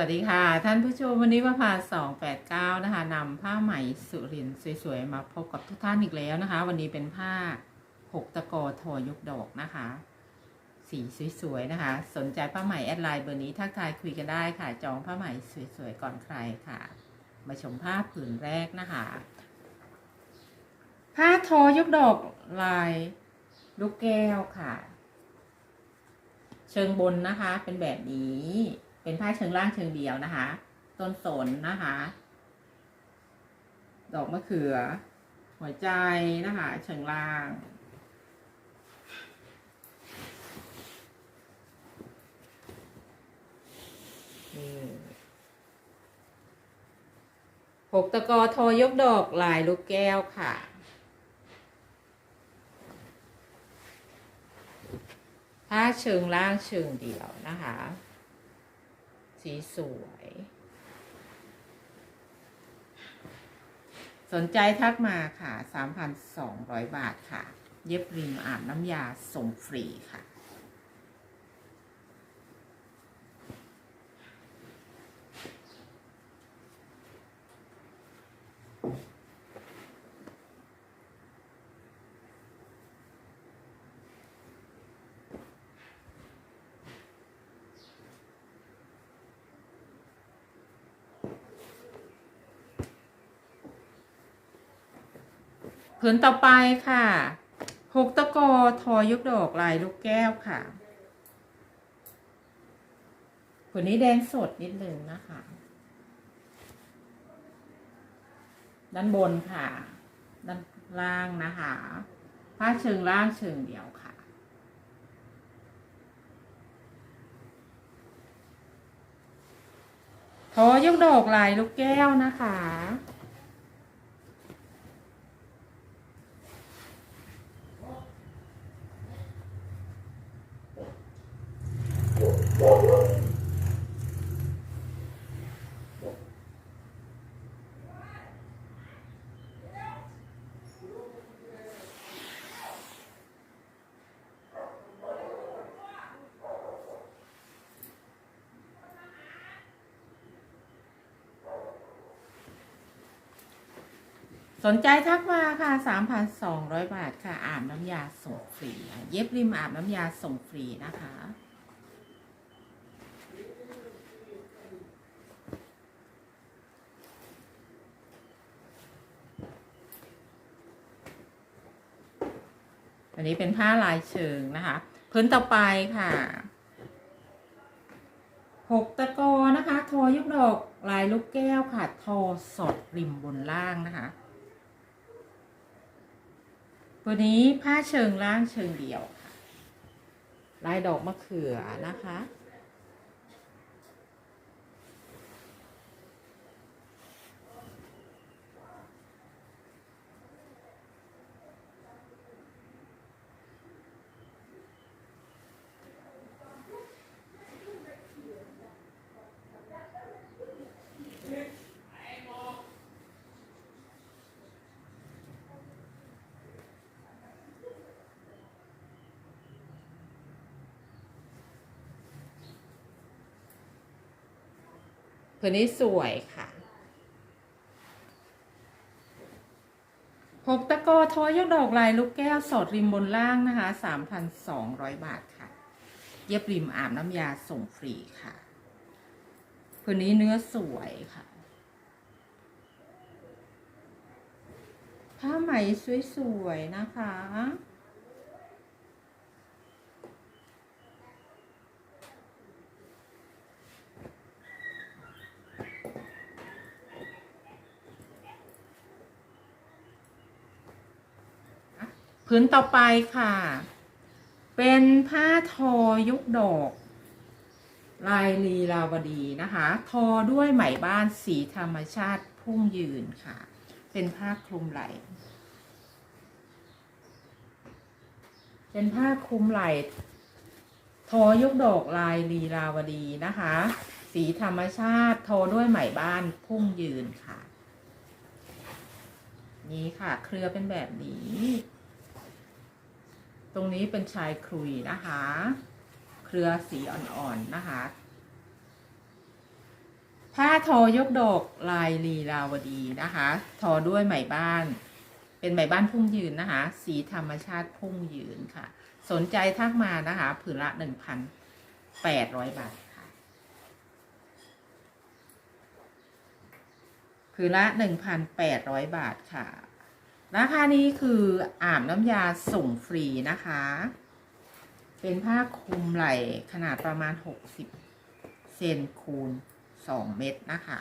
วัสดีค่ะ ท่านผู้ชมวันนี้ว่าพา289 นะคะนำผ้าไหมสุรินสวยๆ มาพบกับทุกท่านอีกแล้วนะคะ วันนี้เป็นผ้าหกตะกอทอยกดอกนะคะ สีสวยๆนะคะ สนใจผ้าไหมแอดไลน์เบอร์นี้ทักทายคุยกันได้ค่ะ จองผ้าไหมสวยๆ ก่อนใครค่ะ มาชมผ้าผืนแรกนะคะ ผ้าทอยกดอกลายลูกแก้วค่ะ เชิงบนนะคะเป็นแบบนี้ เป็นผ้าเชิงล่างเชิงเดียวนะคะ ต้นสนนะคะ ดอกมะเขือ หัวใจนะคะ เชิงล่างนี่หกตะกอทอยกดอกลายลูกแก้วค่ะผ้าเชิงล่างเชิงเดียวนะคะ สีสวย สนใจทักมาค่ะ 3,200 บาทค่ะ เย็บริมอาบน้ำยาส่งฟรีค่ะ ผืนต่อไปค่ะหกตะกอทอยกดอกลายลูกแก้วค่ะผืนนี้แดงสดนิดหนึ่งนะคะ ด้านบนค่ะ ด้านล่างนะคะผ้าเชิงล่างเชิงเดียวค่ะ ทอยกดอกลายลูกแก้วนะคะ สนใจทักมาค่ะ 3,200 บาทค่ะ อาบน้ำยาส่งฟรี เย็บริมอาบน้ำยาส่งฟรีนะคะ อันนี้เป็นผ้าลายเชิงนะคะ พื้นต่อไปค่ะหกตะกอนะคะ ทอยุกดอกลายลูกแก้วค่ะ ทอสอดริมบนล่างนะคะ ตัวนี้ผ้าเชิงล่างเชิงเดียวค่ะลายดอกมะเขือนะคะ ผืนนี้สวยค่ะหกตะกอทอยกดอกลายลูกแก้วสอดริมบนล่างนะคะสามพันสองร้อยบาทค่ะ เย็บริมอาบน้ำยาส่งฟรีค่ะผืนนี้เนื้อสวยค่ะ ผ้าไหมสวยๆนะคะ พื้นต่อไปค่ะ เป็นผ้าทอยุกดอก ลายลีลาวดีนะคะ ทอด้วยไหมบ้านสีธรรมชาติพุ่งยืนค่ะ เป็นผ้าคลุมไหล่เป็นผ้าคลุมไหล่ทอยุกดอกลายลีลาวดีนะคะ สีธรรมชาติทอด้วยไหมบ้านพุ่งยืนค่ะ นี่ค่ะ เครือเป็นแบบนี้ ตรงนี้เป็นชายครุยนะคะ เครือสีอ่อนๆนะคะ ผ้าทอยกดอกลายลีลาวดีนะคะ ทอด้วยไหมบ้าน เป็นไหมบ้านพุ่งยืนนะคะ สีธรรมชาติพุ่งยืนค่ะ สนใจทักมานะคะผืนละหนึ่งพันแปดร้อยบาทค่ะผืนละหนึ่งพันแปดร้อยบาทค่ะ ราคานี้คืออาบน้ำยาส่งฟรีนะคะ เป็นผ้าคลุมไหล่ขนาดประมาณหกสิบเซนคูณสองเมตรนะคะ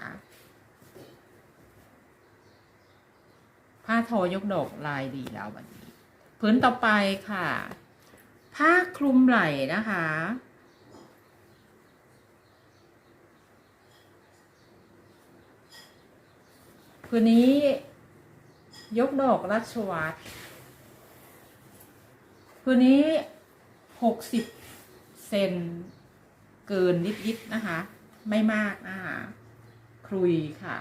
ผ้าทอยกดอกลายดีแล้ววันนี้พื้นต่อไปค่ะ ผ้าคลุมไหล่นะคะพื้นนี้ ยกดอกราชวัตรพื้นนี้หกสิบเซนเกินนิดๆนะคะ ไม่มากนะคะครุยค่ะ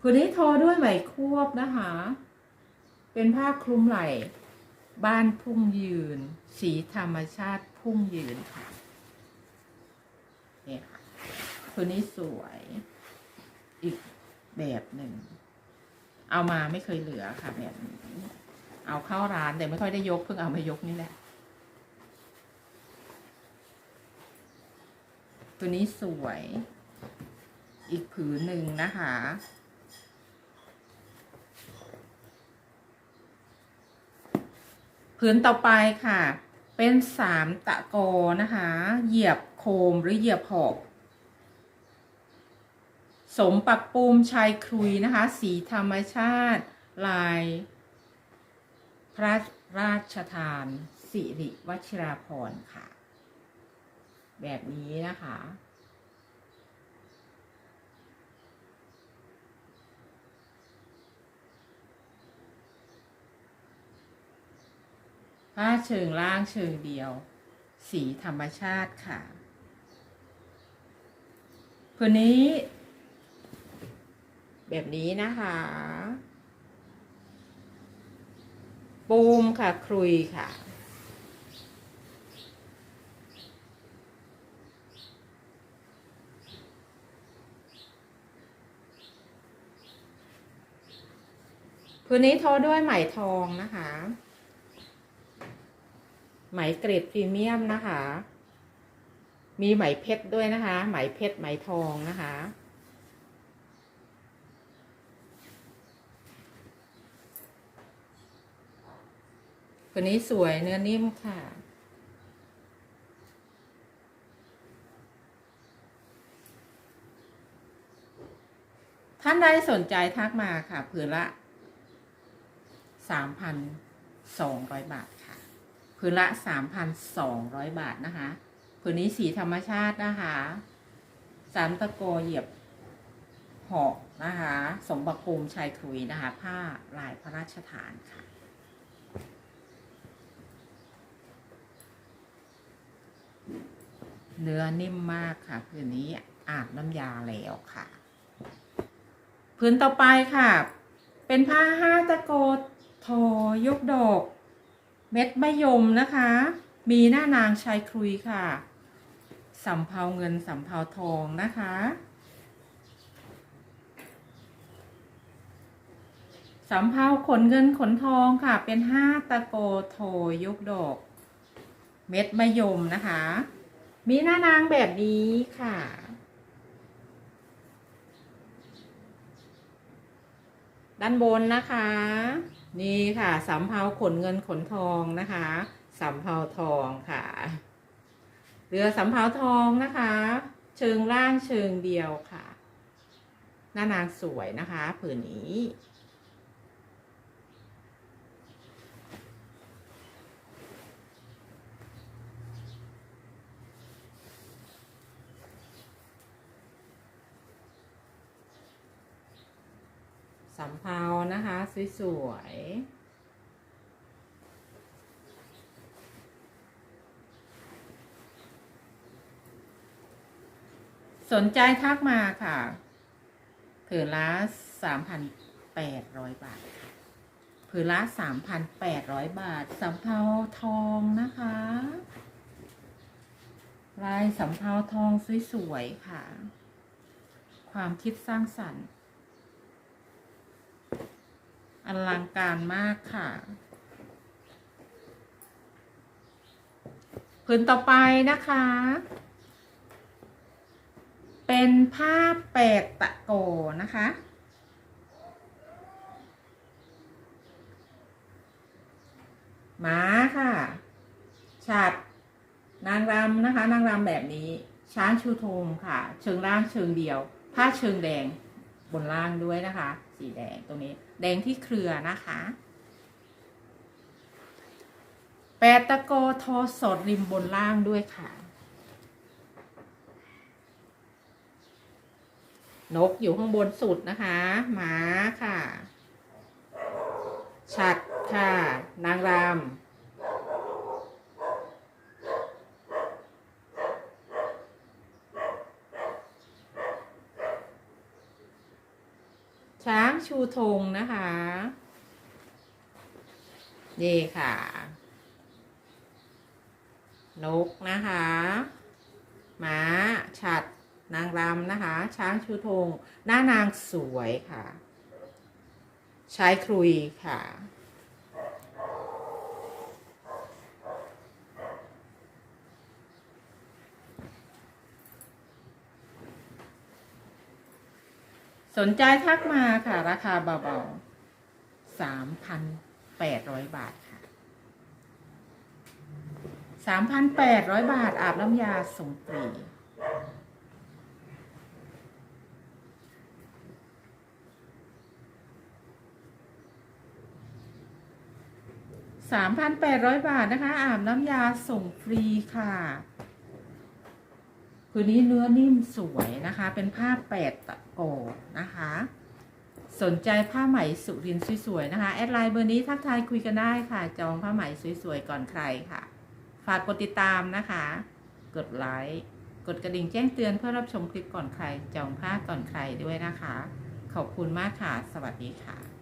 พื้นนี้ทอด้วยไหมควบนะคะ เป็นผ้าคลุมไหล่ บ้านพุ่งยืน สีธรรมชาติพุ่งยืนค่ะนี่ค่ะพื้นนี้สวยอีกแบบหนึ่ง เอามาไม่เคยเหลือค่ะแบบนี้เอาเข้าร้านแต่ไม่ค่อยได้ยกเพิ่งเอามายกนี่แหละ ตัวนี้สวย อีกผืนหนึ่งนะคะ ผืนต่อไปค่ะ เป็นสามตะโกนะคะ เหยียบโคมหรือเหยียบหอก สมปักปูมชายครุยนะคะ สีธรรมชาติ ลาย พระราชทาน สิริวัชิราพรค่ะ แบบนี้นะคะ ผ้าเชิงล่างเชิงเดียว สีธรรมชาติค่ะผืนนี้ แบบนี้นะคะปูมค่ะครุยค่ะผืนนี้ทอด้วยไหมทองนะคะ ไหมเกรดพรีเมียมนะคะ มีไหมเพชรด้วยนะคะ ไหมเพชรไหมทองนะคะ คนนี้สวยเนื้อนิ่มค่ะ ท่านใดสนใจทักมาค่ะผืนละสามพันสองร้อยบาทค่ะผืนละสามพันสองร้อยบาทนะคะผืนนี้สีธรรมชาตินะคะสามตะโกเหยียบหอกนะคะ สมบัติภูมิชายคุยนะคะ ผ้าลายพระราชทานค่ะ เนื้อนิ่มมากค่ะผืนนี้อาบน้ำยาแล้วค่ะผืนต่อไปค่ะ เป็นผ้าห้าตะโกทอยกดอกเม็ดมะยมนะคะ มีหน้านางชายครุยค่ะสำเภาเงินสำเภาทองนะคะ สำเภาขนเงินขนทองค่ะ เป็นห้าตะโกโทยกดอก เม็ดมะยมนะคะ มีหน้านางแบบนี้ค่ะ ด้านบนนะคะ นี่ค่ะสำเภาขนเงินขนทองนะคะสำเภาทองค่ะ เรือสำเภาทองนะคะ เชิงล่างเชิงเดียวค่ะ หน้านางสวยนะคะผืนนี้ำเภานะคะ สวยๆ สนใจทักมาค่ะผืนละสามพันแปดร้อยบาทผืนละสามพันแปดร้อยบาท สำเภาทองนะคะ ลายสำเภาทองสวยๆค่ะ ความคิดสร้างสรรค์ อลังการมากค่ะพื้นต่อไปนะคะ เป็นผ้าแปดตะโกนะคะหมาค่ะฉัดนางรำนะคะ นางรำแบบนี้ ช้างชูธงค่ะ เชิงล่างเชิงเดียว ผ้าเชิงแดงบนล่างด้วยนะคะ สีแดงตรงนี้ แดงที่เครือนะคะ แปดตะโกโทอสดริมบนล่างด้วยค่ะ นกอยู่ข้างบนสุดนะคะหมาค่ะ ฉัดค่ะ นางรำ ชูธงนะคะนี่ค่ะ นกนะคะหมาฉัดนางรำนะคะ ช้างชูธง หน้านางสวยค่ะ ชายครุยค่ะ สนใจทักมาค่ะ ราคาเบาๆสามพันแปดร้อยบาทค่ะสามพันแปดร้อยบาท อาบน้ำยาส่งฟรีสามพันแปดร้อยบาทนะคะ อาบน้ำยาส่งฟรีค่ะ คืนนี้เนื้อนิ่มสวยนะคะ เป็นผ้าแปดตะโกนะคะ สนใจผ้าไหมสุรินสวยๆนะคะ แอดไลน์เบอร์นี้ทักทายคุยกันได้ค่ะ จองผ้าไหมสวยๆก่อนใครค่ะ ฝากกดติดตามนะคะ กดไลค์ กดกระดิ่งแจ้งเตือนเพื่อรับชมคลิปก่อนใคร จองผ้าก่อนใครด้วยนะคะ ขอบคุณมากค่ะ สวัสดีค่ะ